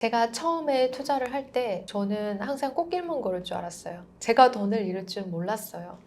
제가 처음에 투자를 할 때 저는 항상 꽃길만 걸을 줄 알았어요. 제가 돈을 잃을 줄 몰랐어요.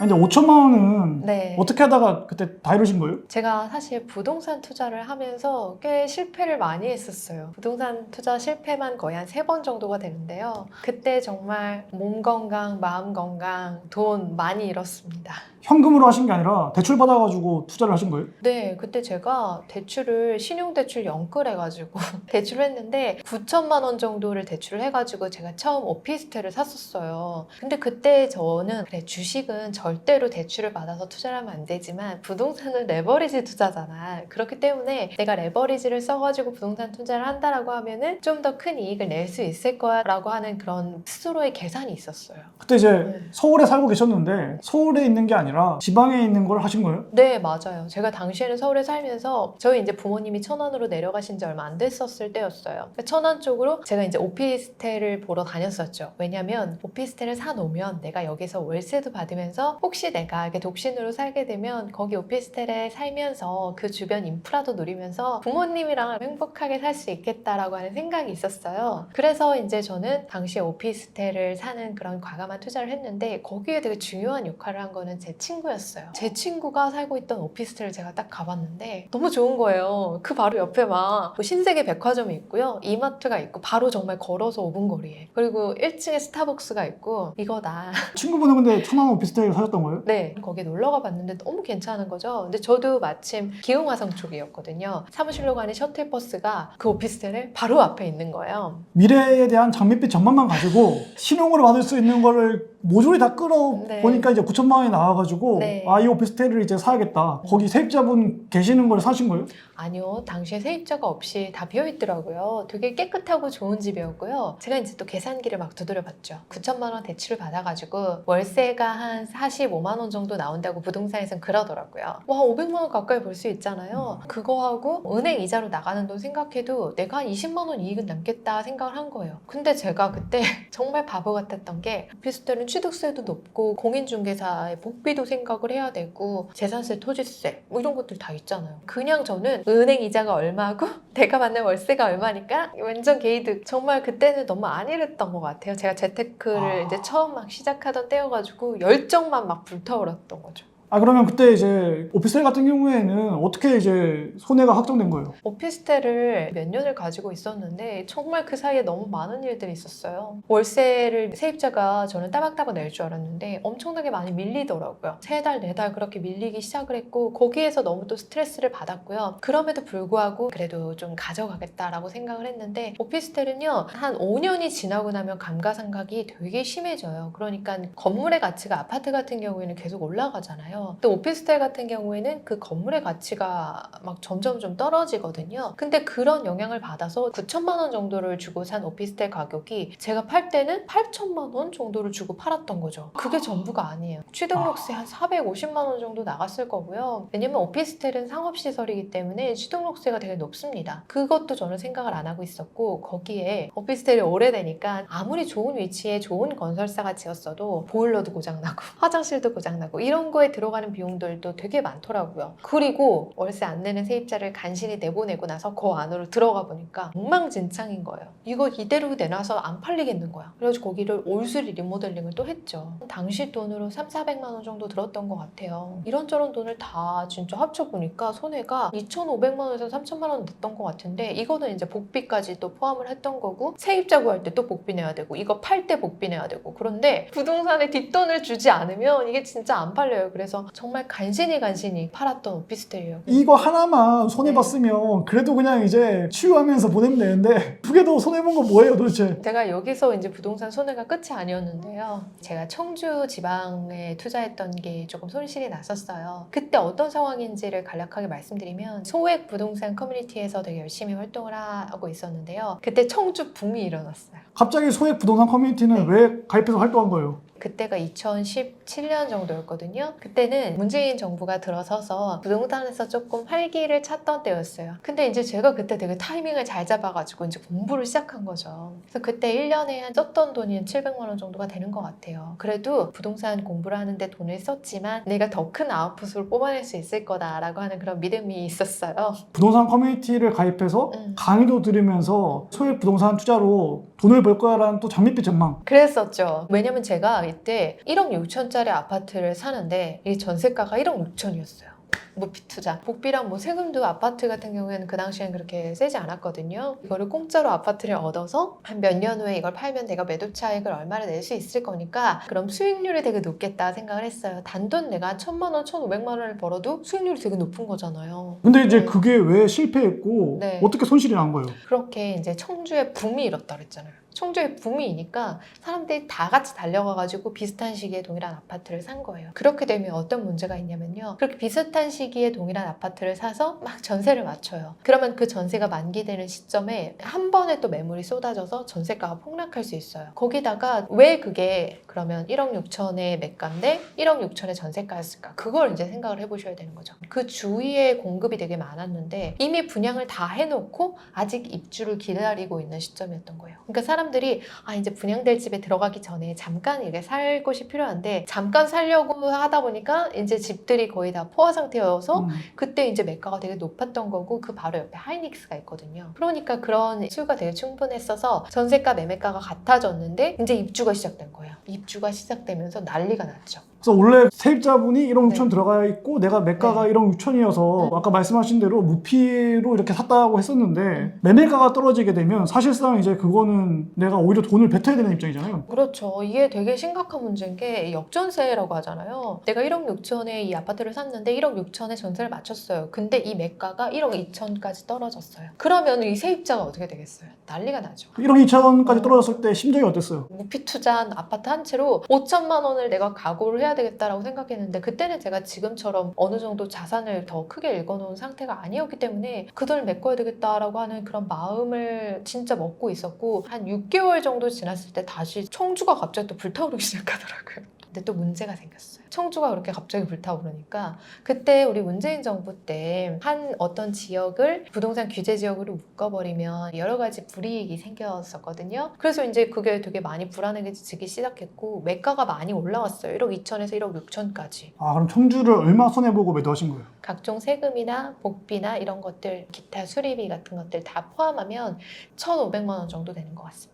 아니, 근데 5천만 원은 네. 어떻게 하다가 그때 다 이루신 거예요? 제가 사실 부동산 투자를 하면서 꽤 실패를 많이 했었어요. 부동산 투자 실패만 거의 한 세 번 정도가 되는데요. 그때 정말 몸 건강, 마음 건강, 돈 많이 잃었습니다. 현금으로 하신 게 아니라 대출 받아가지고 투자를 하신 거예요? 네, 그때 제가 대출을 신용대출 연끌 해가지고 대출을 했는데 9천만 원 정도를 대출을 해가지고 제가 처음 오피스텔을 샀었어요. 근데 그때 저는 그래 주식은 절대로 대출을 받아서 투자를 하면 안 되지만 부동산은 레버리지 투자잖아. 그렇기 때문에 내가 레버리지를 써가지고 부동산 투자를 한다라고 하면은 좀 더 큰 이익을 낼 수 있을 거야라고 하는 그런 스스로의 계산이 있었어요. 그때 이제 네. 서울에 살고 계셨는데 서울에 있는 게 아니라 지방에 있는 걸 하신 거예요? 네, 맞아요. 제가 당시에는 서울에 살면서 저희 이제 부모님이 천안으로 내려가신 지 얼마 안 됐었을 때였어요. 그러니까 천안 쪽으로 제가 이제 오피스텔을 보러 다녔었죠. 왜냐면 오피스텔을 사놓으면 내가 여기서 월세도 받으면서 혹시 내가 이렇게 독신으로 살게 되면 거기 오피스텔에 살면서 그 주변 인프라도 누리면서 부모님이랑 행복하게 살 수 있겠다라고 하는 생각이 있었어요. 그래서 이제 저는 당시에 오피스텔을 사는 그런 과감한 투자를 했는데 거기에 되게 중요한 역할을 한 거는 제 친구였어요. 제 친구가 살고 있던 오피스텔을 제가 딱 가봤는데 너무 좋은 거예요. 그 바로 옆에 막뭐 신세계 백화점이 있고요. 이마트가 있고 바로 정말 걸어서 5분 거리에. 그리고 1층에 스타벅스가 있고 이거다. 친구분은 근데 천안 오피스텔에 사셨던 거예요? 네, 거기 놀러 가봤는데 너무 괜찮은 거죠. 근데 저도 마침 기흥화성 쪽이었거든요. 사무실로 가는 셔틀버스가 그 오피스텔에 바로 앞에 있는 거예요. 미래에 대한 장밋빛 전망만 가지고 신용으로 받을 수 있는 거를 모조리 다 끌어 네. 보니까 이제 9천만 원이 나와가지고 네. 아 이 오피스텔을 이제 사야겠다. 거기 세입자분 계시는 걸 사신 거예요? 아니요, 당시에 세입자가 없이 다 비어 있더라고요. 되게 깨끗하고 좋은 집이었고요. 제가 이제 또 계산기를 막 두드려봤죠. 9천만 원 대출을 받아가지고 월세가 한 45만 원 정도 나온다고 부동산에선 그러더라고요. 와, 500만 원 가까이 벌 수 있잖아요. 그거하고 은행 이자로 나가는 돈 생각해도 내가 한 20만 원 이익은 남겠다 생각을 한 거예요. 근데 제가 그때 정말 바보 같았던 게 오피스텔은 취득세도 높고 공인중개사의 복비도 생각을 해야 되고 재산세, 토지세 뭐 이런 것들 다 있잖아요. 그냥 저는 은행 이자가 얼마고 내가 받는 월세가 얼마니까 완전 개이득. 정말 그때는 너무 안일했던 것 같아요. 제가 재테크를 아. 이제 처음 막 시작하던 때여가지고 열정만 막 불타올랐던 거죠. 아 그러면 그때 이제 오피스텔 같은 경우에는 어떻게 이제 손해가 확정된 거예요? 오피스텔을 몇 년을 가지고 있었는데 정말 그 사이에 너무 많은 일들이 있었어요. 월세를 세입자가 저는 따박따박 낼 줄 알았는데 엄청나게 많이 밀리더라고요. 세 달, 네 달 그렇게 밀리기 시작을 했고 거기에서 너무 또 스트레스를 받았고요. 그럼에도 불구하고 그래도 좀 가져가겠다라고 생각을 했는데 오피스텔은요 한 5년이 지나고 나면 감가상각이 되게 심해져요. 그러니까 건물의 가치가 아파트 같은 경우에는 계속 올라가잖아요. 또 오피스텔 같은 경우에는 그 건물의 가치가 막 점점 좀 떨어지거든요. 근데 그런 영향을 받아서 9천만 원 정도를 주고 산 오피스텔 가격이 제가 팔 때는 8천만 원 정도를 주고 팔았던 거죠. 그게 전부가 아니에요. 취등록세 한 450만 원 정도 나갔을 거고요. 왜냐면 오피스텔은 상업시설이기 때문에 취등록세가 되게 높습니다. 그것도 저는 생각을 안 하고 있었고 거기에 오피스텔이 오래되니까 아무리 좋은 위치에 좋은 건설사가 지었어도 보일러도 고장나고 화장실도 고장나고 이런 거에 들어 가는 비용들도 되게 많더라고요. 그리고 월세 안 내는 세입자를 간신히 내보내고 나서 그 안으로 들어가 보니까 엉망진창인 거예요. 이거 이대로 내놔서 안 팔리겠는 거야. 그래가지고 거기를 올수리 리모델링을 또 했죠. 당시 돈으로 3, 400만 원 정도 들었던 것 같아요. 이런저런 돈을 다 진짜 합쳐보니까 손해가 2,500만 원에서 3,000만 원 됐던 것 같은데 이거는 이제 복비까지 또 포함을 했던 거고 세입자 구할 때 또 복비 내야 되고 이거 팔 때 복비 내야 되고 그런데 부동산에 뒷돈을 주지 않으면 이게 진짜 안 팔려요. 그래서 정말 간신히 간신히 팔았던 오피스텔이에요. 이거 하나만 손해 네. 봤으면 그래도 그냥 이제 치유하면서 보내면 되는데 두개더 손해 본 건 뭐예요 도대체? 제가 여기서 이제 부동산 손해가 끝이 아니었는데요. 제가 청주 지방에 투자했던 게 조금 손실이 났었어요. 그때 어떤 상황인지를 간략하게 말씀드리면 소액 부동산 커뮤니티에서 되게 열심히 활동을 하고 있었는데요. 그때 청주 붐이 일어났어요. 갑자기 소액 부동산 커뮤니티는 네. 왜 가입해서 활동한 거예요? 그때가 2017년 정도였거든요. 그때는 문재인 정부가 들어서서 부동산에서 조금 활기를 찾던 때였어요. 근데 이제 제가 그때 되게 타이밍을 잘 잡아가지고 이제 공부를 시작한 거죠. 그래서 그때 1년에 한 썼던 돈이 한 700만 원 정도가 되는 것 같아요. 그래도 부동산 공부를 하는데 돈을 썼지만 내가 더 큰 아웃풋을 뽑아낼 수 있을 거다라고 하는 그런 믿음이 있었어요. 부동산 커뮤니티를 가입해서 음. 강의도 들으면서 소액 부동산 투자로 돈을 벌 거야라는 또 장밋빛 전망. 그랬었죠. 왜냐면 제가 이 때 1억 6천짜리 아파트를 사는데 이 전세가가 1억 6천이었어요. 무피 투자. 복비랑 뭐 세금도 아파트 같은 경우에는 그 당시엔 그렇게 세지 않았거든요. 이거를 공짜로 아파트를 얻어서 한 몇 년 후에 이걸 팔면 내가 매도 차익을 얼마나 낼수 있을 거니까 그럼 수익률이 되게 높겠다 생각을 했어요. 단돈 내가 천만 원, 천오백만 원을 벌어도 수익률이 되게 높은 거잖아요. 근데 이제 네. 그게 왜 실패했고 네. 어떻게 손실이 난 거예요? 그렇게 이제 청주에 붐이 일었다 그랬잖아요. 청주에 붐이니까 사람들이 다 같이 달려가가지고 비슷한 시기에 동일한 아파트를 산 거예요. 그렇게 되면 어떤 문제가 있냐면요. 그렇게 비슷한 시기에 동일한 아파트를 사서 막 전세를 맞춰요. 그러면 그 전세가 만기되는 시점에 한 번에 또 매물이 쏟아져서 전세가가 폭락할 수 있어요. 거기다가 왜 그게 그러면 1억 6천의 매가인데 1억 6천의 전세가였을까? 그걸 이제 생각을 해보셔야 되는 거죠. 그 주위에 공급이 되게 많았는데 이미 분양을 다 해놓고 아직 입주를 기다리고 있는 시점이었던 거예요. 그러니까 사람 들이 아 이제 분양될 집에 들어가기 전에 잠깐 이게 살 곳이 필요한데 잠깐 살려고 하다 보니까 이제 집들이 거의 다 포화 상태여서 음. 그때 이제 매가가 되게 높았던 거고 그 바로 옆에 하이닉스가 있거든요. 그러니까 그런 수요가 되게 충분했어서 전세가 매매가가 같아졌는데 이제 입주가 시작된 거예요. 입주가 시작되면서 난리가 났죠. 그래서 원래 세입자분이 1억 네. 6천 들어가 있고 내가 매가가 1억 6천이어서 음. 아까 말씀하신 대로 무피로 이렇게 샀다고 했었는데 음. 매매가가 떨어지게 되면 사실상 이제 그거는 내가 오히려 돈을 뱉어야 되는 입장이잖아요. 그렇죠. 이게 되게 심각한 문제인 게 역전세라고 하잖아요. 내가 1억 6천에 이 아파트를 샀는데 1억 6천에 전세를 맞췄어요. 근데 이 매가가 1억 2천까지 떨어졌어요. 그러면 이 세입자가 어떻게 되겠어요? 난리가 나죠. 1억 2천까지 떨어졌을 때 심정이 어땠어요? 무피 투자한 아파트 한 채로 5천만 원을 내가 각오를 해야 되겠다라고 생각했는데 그때는 제가 지금처럼 어느 정도 자산을 더 크게 읽어놓은 상태가 아니었기 때문에 그 돈을 메꿔야 되겠다라고 하는 그런 마음을 진짜 먹고 있었고 한 6개월 정도 지났을 때 다시 청주가 갑자기 또 불타오르기 시작하더라고요. 근데 또 문제가 생겼어요. 청주가 그렇게 갑자기 불타오르니까 그때 우리 문재인 정부 때 한 어떤 지역을 부동산 규제 지역으로 묶어버리면 여러 가지 불이익이 생겼었거든요. 그래서 이제 그게 되게 많이 불안해지기 시작했고 매가가 많이 올라왔어요. 1억 2천에서 1억 6천까지. 아 그럼 청주를 얼마 손해보고 매도하신 거예요? 각종 세금이나 복비나 이런 것들, 기타 수리비 같은 것들 다 포함하면 1,500만 원 정도 되는 것 같습니다.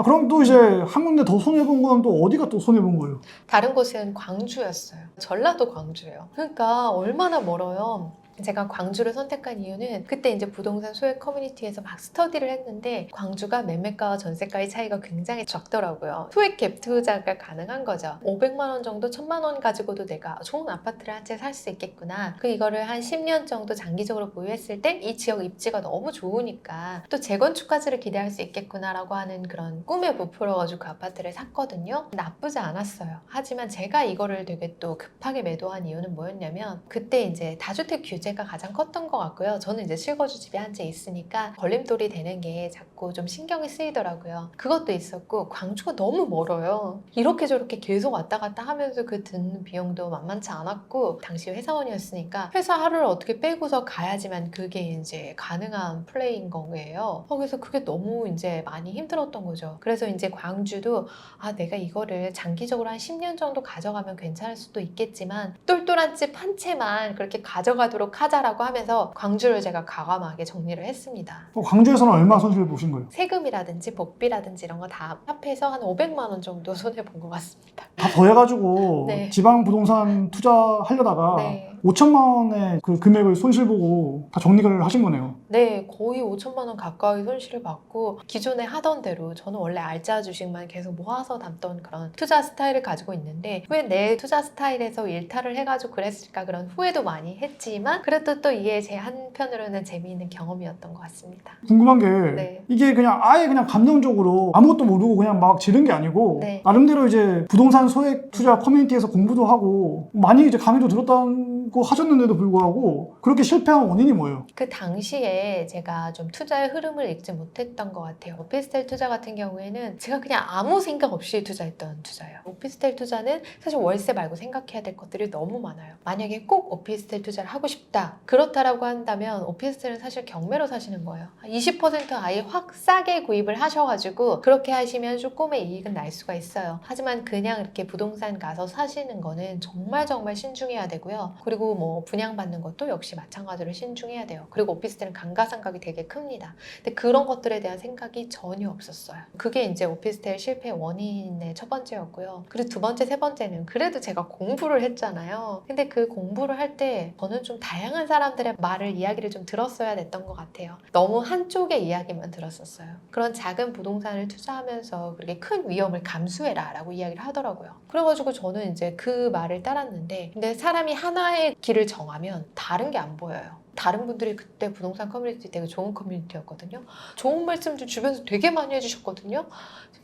아, 그럼 또 이제 한 군데 더 손해본 건 또 어디가 또 손해본 거예요? 다른 곳은 광주였어요. 전라도 광주예요. 그러니까 얼마나 멀어요. 제가 광주를 선택한 이유는 그때 이제 부동산 소액 커뮤니티에서 막 스터디를 했는데 광주가 매매가와 전세가의 차이가 굉장히 적더라고요. 소액 갭 투자가 가능한 거죠. 500만 원 정도, 1000만 원 가지고도 내가 좋은 아파트를 한 채 살 수 있겠구나. 그 이거를 한 10년 정도 장기적으로 보유했을 때 이 지역 입지가 너무 좋으니까 또 재건축까지를 기대할 수 있겠구나라고 하는 그런 꿈에 부풀어가지고 그 아파트를 샀거든요. 나쁘지 않았어요. 하지만 제가 이거를 되게 또 급하게 매도한 이유는 뭐였냐면 그때 이제 다주택 규제 가 가장 컸던 것 같고요. 저는 이제 실거주 집에 한 채 있으니까 걸림돌이 되는 게 자꾸 좀 신경이 쓰이더라고요. 그것도 있었고 광주가 너무 멀어요. 이렇게 저렇게 계속 왔다 갔다 하면서 그 드는 비용도 만만치 않았고 당시 회사원이었으니까 회사 하루를 어떻게 빼고서 가야지만 그게 이제 가능한 플레이인 거예요. 어, 그래서 그게 너무 이제 많이 힘들었던 거죠. 그래서 이제 광주도 아 내가 이거를 장기적으로 한 10년 정도 가져가면 괜찮을 수도 있겠지만 똘똘한 집 한 채만 그렇게 가져가도록 하자라고 하면서 광주를 제가 과감하게 정리를 했습니다. 어, 광주에서는 얼마 손실 보신 거예요? 세금이라든지 복비라든지 이런 거 다 합해서 한 500만 원 정도 손해 본 것 같습니다. 다 더해가지고 네. 지방 부동산 투자하려다가 네. 5천만 원의 그 금액을 손실 보고 다 정리를 하신 거네요. 네, 거의 5천만 원 가까이 손실을 받고 기존에 하던 대로 저는 원래 알짜 주식만 계속 모아서 담던 그런 투자 스타일을 가지고 있는데 왜 내 투자 스타일에서 일탈을 해가지고 그랬을까 그런 후회도 많이 했지만 그래도 또 이게 제 한편으로는 재미있는 경험이었던 것 같습니다. 궁금한 게 네. 이게 그냥 아예 그냥 감정적으로 아무것도 모르고 그냥 막 지른 게 아니고 네. 나름대로 이제 부동산 소액 투자 커뮤니티에서 공부도 하고 많이 이제 강의도 들었다고 하셨는데도 불구하고 그렇게 실패한 원인이 뭐예요? 그 당시에 때 제가 좀 투자의 흐름을 읽지 못했던 것 같아요. 오피스텔 투자 같은 경우에는 제가 그냥 아무 생각 없이 투자했던 투자예요. 오피스텔 투자는 사실 월세 말고 생각해야 될 것들이 너무 많아요. 만약에 꼭 오피스텔 투자를 하고 싶다. 그렇다라고 한다면 오피스텔은 사실 경매로 사시는 거예요. 20% 아예 확 싸게 구입을 하셔가지고 그렇게 하시면 조금의 이익은 날 수가 있어요. 하지만 그냥 이렇게 부동산 가서 사시는 거는 정말 정말 신중해야 되고요. 그리고 뭐 분양받는 것도 역시 마찬가지로 신중해야 돼요. 그리고 오피스텔은 감가상각이 되게 큽니다. 근데 그런 것들에 대한 생각이 전혀 없었어요. 그게 이제 오피스텔 실패 원인의 첫 번째였고요. 그리고 두 번째, 세 번째는 그래도 제가 공부를 했잖아요. 근데 그 공부를 할 때 저는 좀 다양한 사람들의 말을, 이야기를 좀 들었어야 됐던 것 같아요. 너무 한쪽의 이야기만 들었었어요. 그런 작은 부동산을 투자하면서 그렇게 큰 위험을 감수해라 라고 이야기를 하더라고요. 그래가지고 저는 이제 그 말을 따랐는데 근데 사람이 하나의 길을 정하면 다른 게 안 보여요. 다른 분들이 그때 부동산 커뮤니티 되게 좋은 커뮤니티였거든요. 좋은 말씀들 주변에서 되게 많이 해주셨거든요.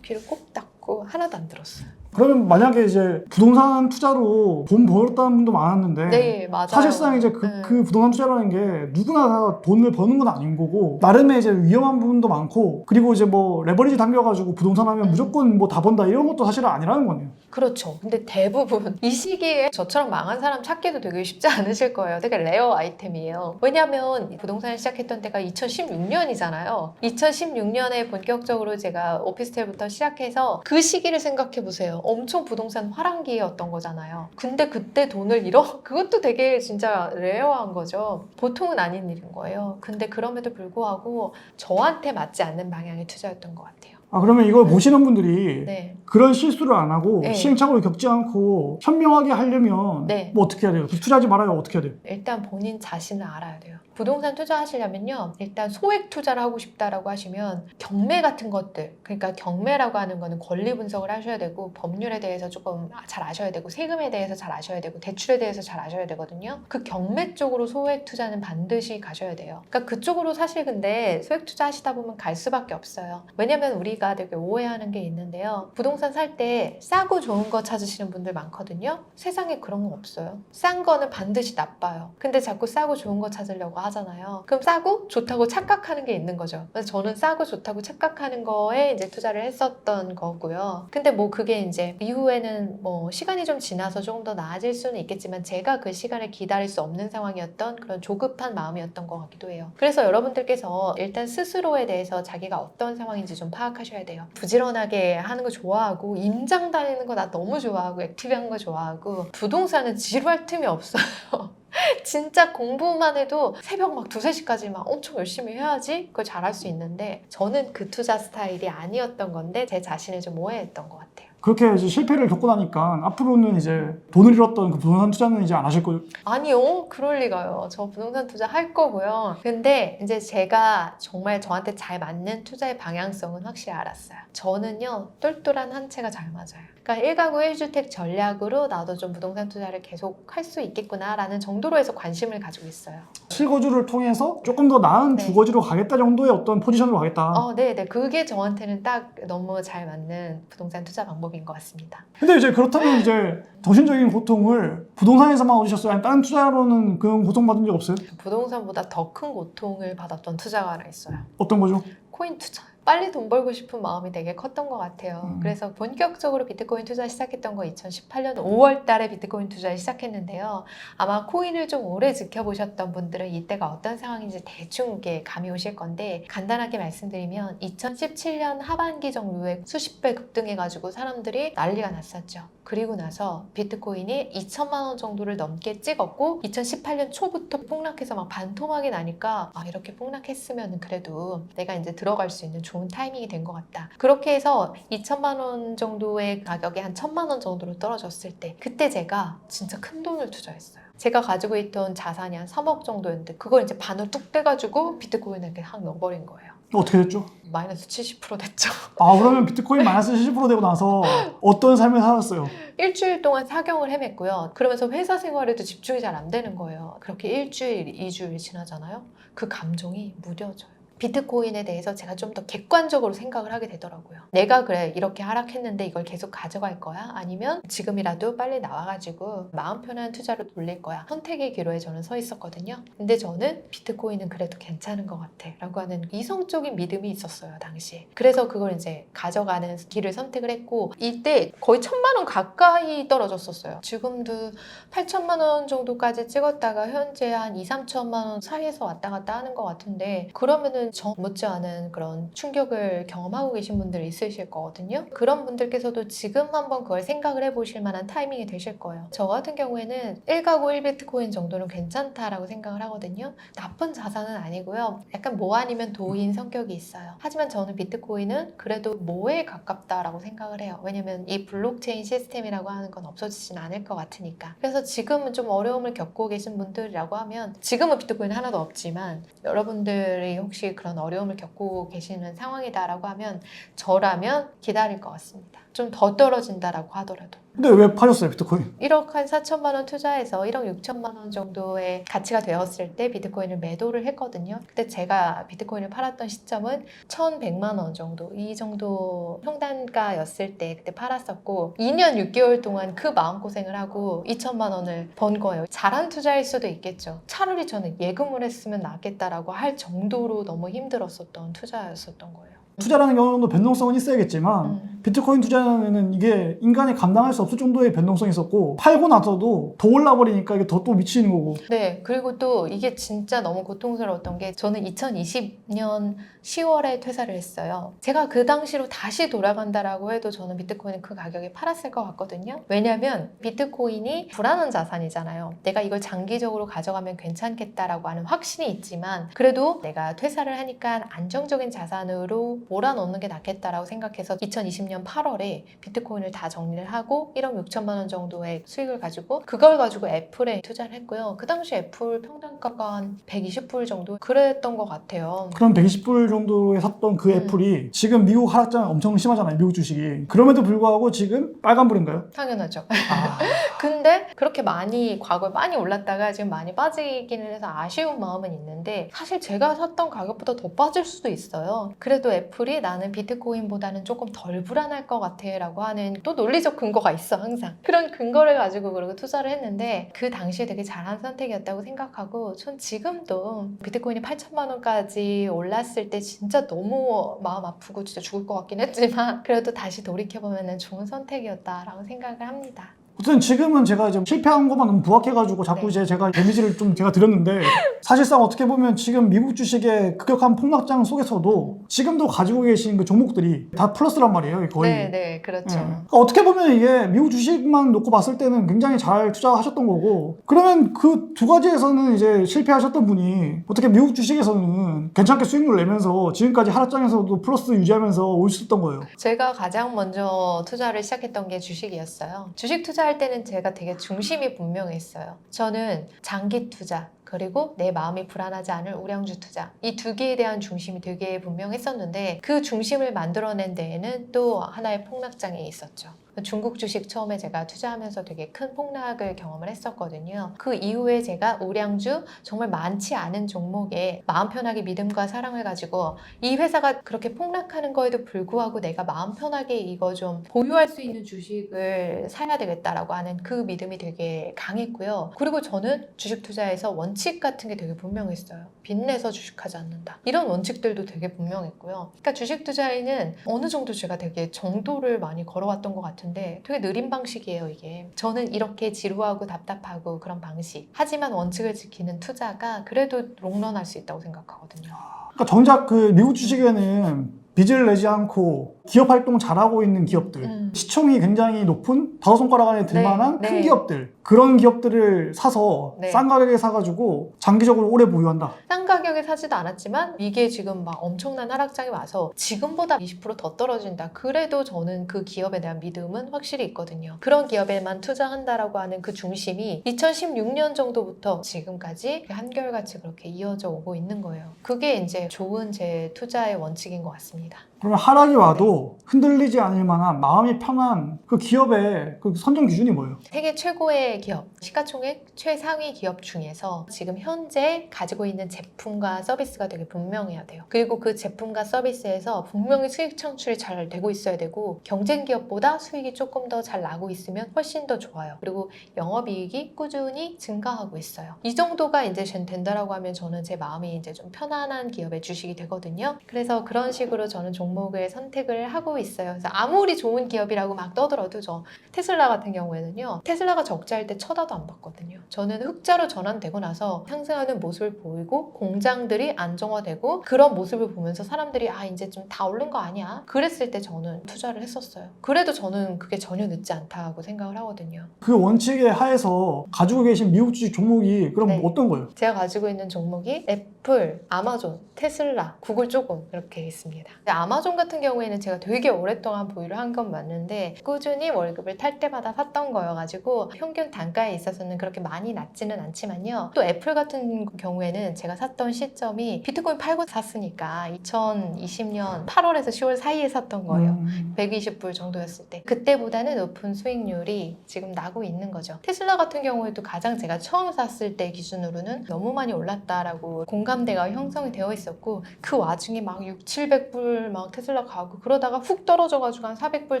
귀를 꼭 닫고 하나도 안 들었어요. 그러면 만약에 이제 부동산 투자로 돈 벌었다는 분도 많았는데 네, 맞아요. 사실상 이제 그, 네. 그 부동산 투자라는 게 누구나 다 돈을 버는 건 아닌 거고 나름의 이제 위험한 부분도 많고 그리고 이제 뭐 레버리지 당겨가지고 부동산 하면 음. 무조건 뭐 다 번다 이런 것도 사실은 아니라는 거네요. 그렇죠. 근데 대부분 이 시기에 저처럼 망한 사람 찾기도 되게 쉽지 않으실 거예요. 되게 레어 아이템이에요. 왜냐하면 부동산을 시작했던 때가 2016년이잖아요. 2016년에 본격적으로 제가 오피스텔부터 시작해서 그 시기를 생각해 보세요. 엄청 부동산 화랑기였던 거잖아요. 근데 그때 돈을 잃어? 그것도 되게 진짜 레어한 거죠. 보통은 아닌 일인 거예요. 근데 그럼에도 불구하고 저한테 맞지 않는 방향의 투자였던 것 같아요. 아 그러면 이걸 보시는 분들이 네. 그런 실수를 안 하고 네. 시행착오를 겪지 않고 현명하게 하려면 네. 뭐 어떻게 해야 돼요? 투자하지 말아요. 어떻게 해야 돼요? 일단 본인 자신을 알아야 돼요. 부동산 투자하시려면요. 일단 소액 투자를 하고 싶다라고 하시면 경매 같은 것들, 그러니까 경매라고 하는 거는 권리 분석을 하셔야 되고 법률에 대해서 조금 잘 아셔야 되고 세금에 대해서 잘 아셔야 되고 대출에 대해서 잘 아셔야 되거든요. 그 경매 쪽으로 소액 투자는 반드시 가셔야 돼요. 그러니까 그쪽으로 사실 근데 소액 투자 하시다 보면 갈 수밖에 없어요. 왜냐면 우리 가 되게 오해하는 게 있는데요. 부동산 살 때 싸고 좋은 거 찾으시는 분들 많거든요. 세상에 그런 거 없어요. 싼 거는 반드시 나빠요. 근데 자꾸 싸고 좋은 거 찾으려고 하잖아요. 그럼 싸고 좋다고 착각하는 게 있는 거죠. 그래서 저는 싸고 좋다고 착각하는 거에 이제 투자를 했었던 거고요. 근데 뭐 그게 이제 이후에는 뭐 시간이 좀 지나서 조금 더 나아질 수는 있겠지만 제가 그 시간을 기다릴 수 없는 상황이었던 그런 조급한 마음이었던 것 같기도 해요. 그래서 여러분들께서 일단 스스로에 대해서 자기가 어떤 상황인지 좀 파악하셔야 돼요. 부지런하게 하는 거 좋아하고 임장 다니는 거 나 너무 좋아하고 액티브한 거 좋아하고 부동산은 지루할 틈이 없어요. 진짜 공부만 해도 새벽 막 두세 시까지 막 엄청 열심히 해야지 그걸 잘할 수 있는데 저는 그 투자 스타일이 아니었던 건데 제 자신을 좀 오해했던 것 같아요. 그렇게 이제 실패를 겪고 나니까 앞으로는 이제 돈을 잃었던 그 부동산 투자는 이제 안 하실 거예요. 아니요, 그럴 리가요. 저 부동산 투자 할 거고요. 근데 이제 제가 정말 저한테 잘 맞는 투자의 방향성은 확실히 알았어요. 저는요, 똘똘한 한 채가 잘 맞아요. 그러니까 1가구 1주택 전략으로 나도 좀 부동산 투자를 계속 할 수 있겠구나라는 정도로 해서 관심을 가지고 있어요. 실거주를 통해서 조금 더 나은 네. 주거지로 가겠다 정도의 어떤 포지션으로 가겠다. 어, 네, 네. 그게 저한테는 딱 너무 잘 맞는 부동산 투자 방법 인 것 같습니다. 근데 이제 그렇다면 이제 정신적인 고통을 부동산에서만 얻으셨어요? 아니 다른 투자로는 그런 고통 받은 적 없어요? 부동산보다 더 큰 고통을 받았던 투자가 하나 있어요. 어떤 거죠? 코인 투자. 빨리 돈 벌고 싶은 마음이 되게 컸던 것 같아요. 음. 그래서 본격적으로 비트코인 투자 시작했던 거 2018년 5월 달에 비트코인 투자 시작했는데요. 아마 코인을 좀 오래 지켜보셨던 분들은 이때가 어떤 상황인지 대충 감이 오실 건데 간단하게 말씀드리면 2017년 하반기 정도에 수십 배 급등해가지고 사람들이 난리가 났었죠. 그리고 나서 비트코인이 2천만 원 정도를 넘게 찍었고 2018년 초부터 폭락해서 막 반토막이 나니까 아 이렇게 폭락했으면 그래도 내가 이제 들어갈 수 있는 좋은 타이밍이 된 것 같다. 그렇게 해서 2천만 원 정도의 가격이 한 천만 원 정도로 떨어졌을 때 그때 제가 진짜 큰 돈을 투자했어요. 제가 가지고 있던 자산이 한 3억 정도였는데 그걸 이제 반을 뚝 떼가지고 비트코인에 확 넣어버린 거예요. 어떻게 됐죠? 마이너스 70% 됐죠. 아 그러면 비트코인 마이너스 70% 되고 나서 어떤 삶을 살았어요? 일주일 동안 사경을 헤맸고요. 그러면서 회사 생활에도 집중이 잘 안 되는 거예요. 그렇게 일주일, 이주일 지나잖아요. 그 감정이 무뎌져요. 비트코인에 대해서 제가 좀 더 객관적으로 생각을 하게 되더라고요. 내가 그래 이렇게 하락했는데 이걸 계속 가져갈 거야? 아니면 지금이라도 빨리 나와가지고 마음 편한 투자로 돌릴 거야? 선택의 기로에 저는 서 있었거든요. 근데 저는 비트코인은 그래도 괜찮은 것 같아 라고 하는 이성적인 믿음이 있었어요 당시에. 그래서 그걸 이제 가져가는 길을 선택을 했고 이때 거의 천만 원 가까이 떨어졌었어요. 지금도 8천만 원 정도까지 찍었다가 현재 한 2, 3천만 원 사이에서 왔다 갔다 하는 것 같은데 그러면은 저 못지않은 그런 충격을 경험하고 계신 분들 있으실 거거든요. 그런 분들께서도 지금 한번 그걸 생각을 해보실 만한 타이밍이 되실 거예요. 저 같은 경우에는 1가구 1비트코인 정도는 괜찮다라고 생각을 하거든요. 나쁜 자산은 아니고요. 약간 모 아니면 도인 성격이 있어요. 하지만 저는 비트코인은 그래도 모에 가깝다라고 생각을 해요. 왜냐면 이 블록체인 시스템이라고 하는 건 없어지진 않을 것 같으니까. 그래서 지금은 좀 어려움을 겪고 계신 분들이라고 하면 지금은 비트코인 하나도 없지만 여러분들이 혹시 그런 어려움을 겪고 계시는 상황이다라고 하면 저라면 기다릴 것 같습니다. 좀 더 떨어진다라고 하더라도. 근데 왜 파셨어요 비트코인? 1억 한 4천만 원 투자해서 1억 6천만 원 정도의 가치가 되었을 때 비트코인을 매도를 했거든요. 그때 제가 비트코인을 팔았던 시점은 1,100만 원 정도 이 정도 평단가였을 때 그때 팔았었고 2년 6개월 동안 그 마음고생을 하고 2천만 원을 번 거예요. 잘한 투자일 수도 있겠죠. 차라리 저는 예금을 했으면 낫겠다라고 할 정도로 너무 힘들었었던 투자였었던 거예요. 투자라는 경우도 변동성은 있어야겠지만 음. 비트코인 투자는 이게 인간이 감당할 수 없을 정도의 변동성이 있었고 팔고 나서도 더 올라버리니까 이게 더 또 미치는 거고 네, 그리고 또 이게 진짜 너무 고통스러웠던 게 저는 2020년 10월에 퇴사를 했어요. 제가 그 당시로 다시 돌아간다라고 해도 저는 비트코인을 그 가격에 팔았을 것 같거든요. 왜냐면 비트코인이 불안한 자산이잖아요. 내가 이걸 장기적으로 가져가면 괜찮겠다라고 하는 확신이 있지만 그래도 내가 퇴사를 하니까 안정적인 자산으로 몰아넣는 게 낫겠다라고 생각해서 2020년 8월에 비트코인을 다 정리를 하고 1억 6천만 원 정도의 수익을 가지고 그걸 가지고 애플에 투자를 했고요. 그 당시 애플 평단가가 한 120불 정도 그랬던 것 같아요. 그런 120불 정도에 샀던 그 음. 애플이 지금 미국 하락장 엄청 심하잖아요 미국 주식이 그럼에도 불구하고 지금 빨간불인가요? 당연하죠. 아, 근데 그렇게 많이 과거에 많이 올랐다가 지금 많이 빠지기는 해서 아쉬운 마음은 있는데 사실 제가 샀던 가격보다 더 빠질 수도 있어요. 그래도 애플 이 나는 비트코인보다는 조금 덜 불안할 것 같아 라고 하는 또 논리적 근거가 있어 항상. 그런 근거를 가지고 그리고 투자를 했는데 그 당시에 되게 잘한 선택이었다고 생각하고 전 지금도 비트코인이 8천만 원까지 올랐을 때 진짜 너무 마음 아프고 진짜 죽을 것 같긴 했지만 그래도 다시 돌이켜보면 좋은 선택이었다라고 생각을 합니다. 어쨌든 지금은 제가 이제 실패한 것만 너무 부각해가지고 자꾸 네. 이제 제가 데미지를 좀 제가 드렸는데 사실상 어떻게 보면 지금 미국 주식의 급격한 폭락장 속에서도 지금도 가지고 계신 그 종목들이 다 플러스란 말이에요 거의. 네, 네, 그렇죠. 예. 그러니까 어떻게 보면 이게 미국 주식만 놓고 봤을 때는 굉장히 잘 투자하셨던 거고 그러면 그 두 가지에서는 이제 실패하셨던 분이 어떻게 미국 주식에서는 괜찮게 수익률 내면서 지금까지 하락장에서도 플러스 유지하면서 올 수 있었던 거예요. 제가 가장 먼저 투자를 시작했던 게 주식이었어요. 주식 투자 할 때는 제가 되게 중심이 분명했어요. 저는 장기 투자, 그리고 내 마음이 불안하지 않을 우량주 투자. 이 두 개에 대한 중심이 되게 분명했었는데 그 중심을 만들어낸 데에는 또 하나의 폭락장이 있었죠. 중국 주식 처음에 제가 투자하면서 되게 큰 폭락을 경험을 했었거든요. 그 이후에 제가 우량주 정말 많지 않은 종목에 마음 편하게 믿음과 사랑을 가지고 이 회사가 그렇게 폭락하는 거에도 불구하고 내가 마음 편하게 이거 좀 보유할 수 있는 주식을 사야 되겠다라고 하는 그 믿음이 되게 강했고요. 그리고 저는 주식 투자에서 원칙 같은 게 되게 분명했어요. 빚내서 주식하지 않는다. 이런 원칙들도 되게 분명했고요. 그러니까 주식 투자에는 어느 정도 제가 되게 정도를 많이 걸어왔던 것 같 은데 되게 느린 방식이에요, 이게. 저는 이렇게 지루하고 답답하고 그런 방식. 하지만 원칙을 지키는 투자가 그래도 롱런할 수 있다고 생각하거든요. 그러니까 정작 그 미국 주식에는 빚을 내지 않고 기업 활동 잘하고 있는 기업들 음. 시총이 굉장히 높은 다섯 손가락 안에 들 네, 만한 큰 네. 기업들 그런 기업들을 사서 네. 싼 가격에 사가지고 장기적으로 오래 보유한다. 싼 가격에 사지도 않았지만 이게 지금 막 엄청난 하락장이 와서 지금보다 20%더 떨어진다. 그래도 저는 그 기업에 대한 믿음은 확실히 있거든요. 그런 기업에만 투자한다라고 하는 그 중심이 2016년 정도부터 지금까지 한결같이 그렇게 이어져 오고 있는 거예요. 그게 이제 좋은 제 투자의 원칙인 것 같습니다. 그러면 하락이 와도 흔들리지 않을 만한 마음이 편한 그 기업의 그 선정 기준이 뭐예요? 세계 최고의 기업, 시가총액 최상위 기업 중에서 지금 현재 가지고 있는 제품과 서비스가 되게 분명해야 돼요. 그리고 그 제품과 서비스에서 분명히 수익 창출이 잘 되고 있어야 되고 경쟁 기업보다 수익이 조금 더 잘 나고 있으면 훨씬 더 좋아요. 그리고 영업이익이 꾸준히 증가하고 있어요. 이 정도가 이제 전 된다라고 하면 저는 제 마음이 이제 좀 편안한 기업의 주식이 되거든요. 그래서 그런 식으로 저는 종목을 선택을 하고 있어요. 그래서 아무리 좋은 기업이라고 막 떠들어도 저 테슬라 같은 경우에는요. 테슬라가 적자일 때 쳐다도 안 봤거든요. 저는 흑자로 전환되고 나서 상승하는 모습을 보이고 공장들이 안정화되고 그런 모습을 보면서 사람들이 아 이제 좀 다 오른 거 아니야? 그랬을 때 저는 투자를 했었어요. 그래도 저는 그게 전혀 늦지 않다고 생각을 하거든요. 그 원칙의 하에서 가지고 계신 미국 주식 종목이 그럼 네. 어떤 거예요? 제가 가지고 있는 종목이 애플, 아마존, 테슬라, 구글 조금 이렇게 있습니다. 아마존 같은 경우에는 제가 되게 오랫동안 보유를 한 건 맞는데 꾸준히 월급을 탈 때마다 샀던 거여가지고 평균 단가에 있어서는 그렇게 많이 낮지는 않지만요. 또 애플 같은 경우에는 제가 샀던 시점이 비트코인 팔고 샀으니까 2020년 8월에서 10월 사이에 샀던 거예요. 음, 120불 정도였을 때 그때보다는 높은 수익률이 지금 나고 있는 거죠. 테슬라 같은 경우에도 가장 제가 처음 샀을 때 기준으로는 너무 많이 올랐다라고 공감대가 형성이 되어 있었고 그 와중에 막 6, 700불 막 테슬라 가고 그러다 가 훅 떨어져가지고 한 400불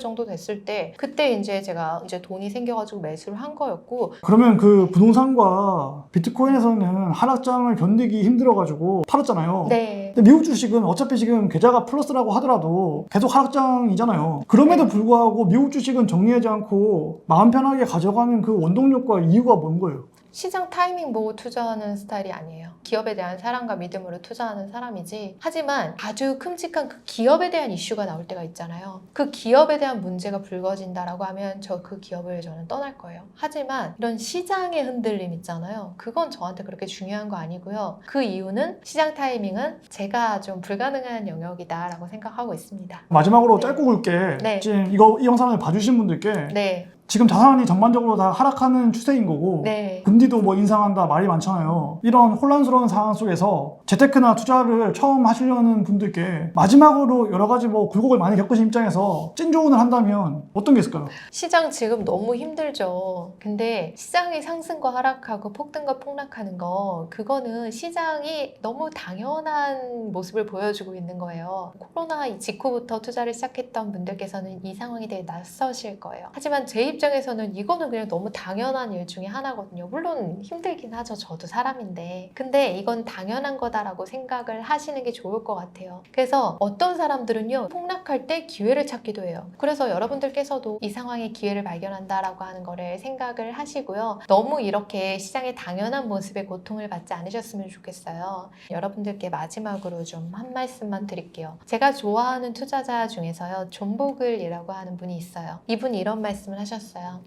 정도 됐을 때 그때 이제 제가 이제 돈이 생겨가지고 매수를 한 거였고 그러면 그 부동산과 비트코인에서는 하락장을 견디기 힘들어가지고 팔았잖아요. 네. 근데 미국 주식은 어차피 지금 계좌가 플러스라고 하더라도 계속 하락장이잖아요. 그럼에도 불구하고 미국 주식은 정리하지 않고 마음 편하게 가져가는 그 원동력과 이유가 뭔 거예요? 시장 타이밍 보고 투자하는 스타일이 아니에요. 기업에 대한 사랑과 믿음으로 투자하는 사람이지. 하지만 아주 끔찍한 그 기업에 대한 이슈가 나올 때가 있잖아요. 그 기업에 대한 문제가 불거진다라고 하면 저 그 기업을 저는 떠날 거예요. 하지만 이런 시장의 흔들림 있잖아요. 그건 저한테 그렇게 중요한 거 아니고요. 그 이유는 시장 타이밍은 제가 좀 불가능한 영역이다라고 생각하고 있습니다. 마지막으로 네. 짧고 굵게 네. 지금 이거 이 영상을 봐주신 분들께 네, 지금 자산이 전반적으로 다 하락하는 추세인 거고 네. 금리도 뭐 인상한다 말이 많잖아요. 이런 혼란스러운 상황 속에서 재테크나 투자를 처음 하시려는 분들께 마지막으로 여러 가지 뭐 굴곡을 많이 겪으신 입장에서 찐 조언을 한다면 어떤 게 있을까요? 시장 지금 너무 힘들죠. 근데 시장이 상승과 하락하고 폭등과 폭락하는 거, 그거는 시장이 너무 당연한 모습을 보여주고 있는 거예요. 코로나 직후부터 투자를 시작했던 분들께서는 이 상황이 되게 낯서실 거예요. 하지만 제 입장 에서는 이거는 그냥 너무 당연한 일 중에 하나거든요. 물론 힘들긴 하죠. 저도 사람인데. 근데 이건 당연한 거다라고 생각을 하시는 게 좋을 것 같아요. 그래서 어떤 사람들은요, 폭락할 때 기회를 찾기도 해요. 그래서 여러분들께서도 이 상황에 기회를 발견한다라고 하는 거를 생각을 하시고요. 너무 이렇게 시장의 당연한 모습에 고통을 받지 않으셨으면 좋겠어요. 여러분들께 마지막으로 좀 한 말씀만 드릴게요. 제가 좋아하는 투자자 중에서요, 존보글이라고 하는 분이 있어요. 이분이 이런 말씀을 하셨어요.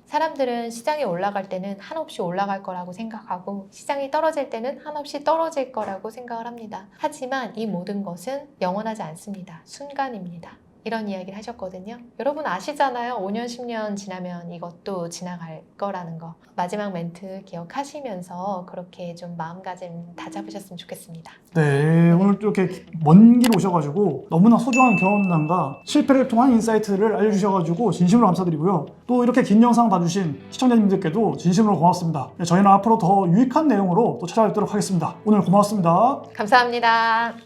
사람들은 시장이 올라갈 때는 한없이 올라갈 거라고 생각하고 시장이 떨어질 때는 한없이 떨어질 거라고 생각을 합니다. 하지만 이 모든 것은 영원하지 않습니다. 순간입니다. 이런 이야기를 하셨거든요. 여러분 아시잖아요. 5년, 10년 지나면 이것도 지나갈 거라는 거. 마지막 멘트 기억하시면서 그렇게 좀 마음가짐 다잡으셨으면 좋겠습니다. 네, 오늘 또 이렇게 먼 길 오셔가지고 너무나 소중한 경험담과 실패를 통한 인사이트를 알려주셔가지고 진심으로 감사드리고요. 또 이렇게 긴 영상 봐주신 시청자님들께도 진심으로 고맙습니다. 네, 저희는 앞으로 더 유익한 내용으로 또 찾아뵙도록 하겠습니다. 오늘 고맙습니다. 감사합니다.